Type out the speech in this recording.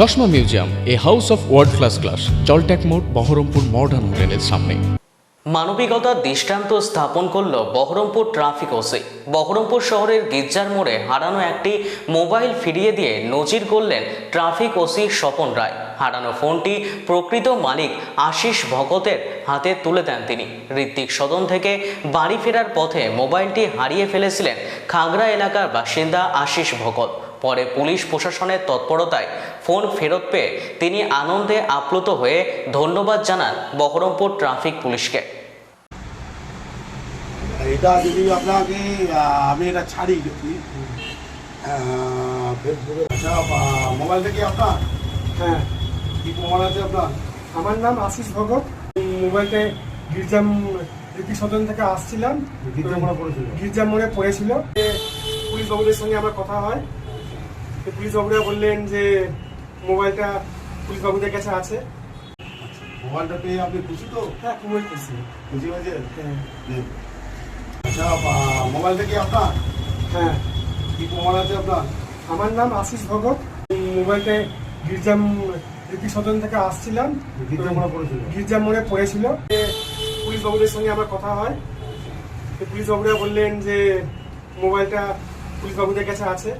চশমা museum, a house of world class class জলট্যাক মোড়, Baharampur modern হোটেলের সামনে। মানবিকতার দৃষ্টান্ত স্থাপন করল বহরমপুর ট্রাফিক ওসি বহরমপুর শহরের গির্জার মোড়ে হারানো একটি মোবাইল ফিরিয়ে দিয়ে নজির করলেন ট্রাফিক ওসি স্বপন রায়। হারানো ফোনটি প্রকৃত মালিক আশিস ভগতের হাতে তুলে দেন তিনি। ঋত্বিক সদন থেকে বাড়ি ফেরার পথে মোবাইলটি হারিয়ে ফেলেছিলেন খাগড়া এলাকার বাসিন্দা আশিস ভগত। পরে পুলিশ প্রশাসনের তৎপরতায় ফোন ফেরত পেয়ে তিনি আনন্দে আপ্লুত হয়ে ধন্যবাদ জানান বহরমপুর ট্রাফিক পুলিশকে। এটা যদি আপনাকে আমি এটা ছাড়ি যদি ফেসবুকে আচ্ছা আহ, মোবাইল থেকে আপনার? হ্যাঁ। কি প্রমাণ আছে আপনার? আমার নাম আশিস ভগত। মোবাইলতে গির্জা রীতি সদন থেকে আসছিলাম। গির্জা মোড়ে পড়েছিল? গির্জা মোড়ে পড়েছিল। এ, পুলিশ বাবুদের সঙ্গে আমার কথা হয়। পুলিশ বাবুরা বললেন যে মোবাইলটা পুলিশ বাবুদের কাছে আছে। মোবাইলটা পেয়ে আপনি খুশি তো? হ্যাঁ খুবই খুশি। খুশি হয়েছে? হ্যাঁ। আচ্ছা আহ, মোবাইল থেকে আপনার? হ্যাঁ। কি প্রমাণ আছে আপনার? আমার নাম আশিস ভগত। মোবাইলতে গির্জা রীতি সদন থেকে আসছিলাম। গির্জা মোড়ে পড়েছিল? পুলিশ বাবুদের সঙ্গে আমার কথা হয়। পুলিশ বাবুরা বললেন যে মোবাইলটা পুলিশ বাবুদের কাছে আছে।